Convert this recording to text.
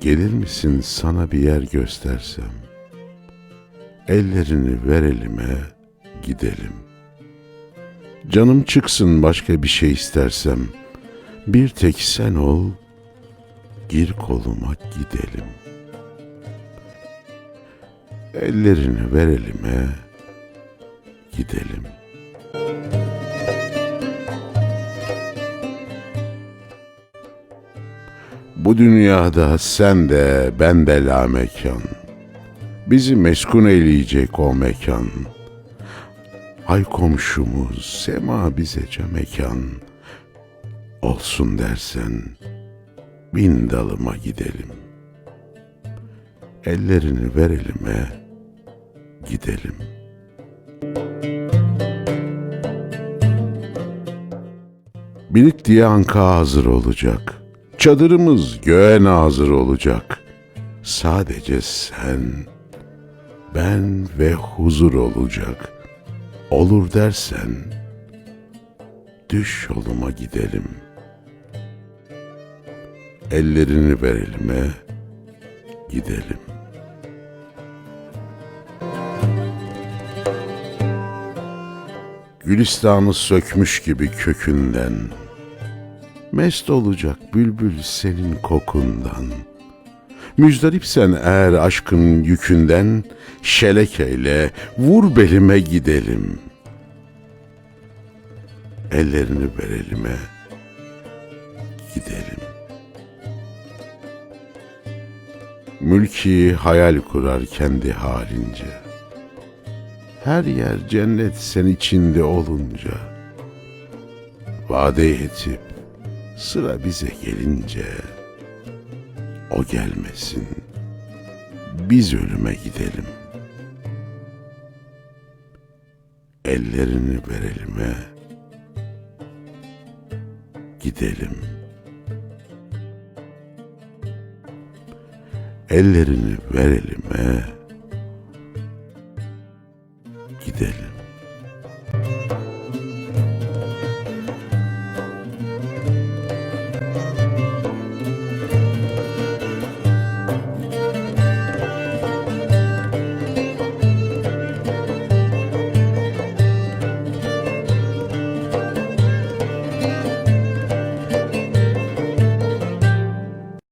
Gelir misin sana bir yer göstersem? Ellerini ver elime, gidelim. Canım çıksın başka bir şey istersem. Bir tek sen ol, gir koluma gidelim. Ellerini ver elime, gidelim. Bu dünyada sen de ben de la mekan. Bizi meskun eyleyecek o mekan. Ay komşumuz sema bizece mekan. Olsun dersen bin dalıma gidelim. Ellerini ver elime gidelim. Bilik diye anka hazır olacak. Çadırımız göğe nazır olacak. Sadece sen, ben ve huzur olacak. Olur dersen, düş yoluma gidelim. Ellerini ver elime, gidelim. Gülistanı sökmüş gibi kökünden, Mest olacak bülbül senin kokundan. Müzdaripsen eğer aşkın yükünden, şelekeyle vur belime gidelim. Ellerini ver elime, gidelim. Mülki hayal kurar kendi halince. Her yer cennet sen içinde olunca. Vade etip Sıra bize gelince o gelmesin. Biz ölüme gidelim. Ellerini ver elime. Gidelim. Ellerini ver elime. Gidelim.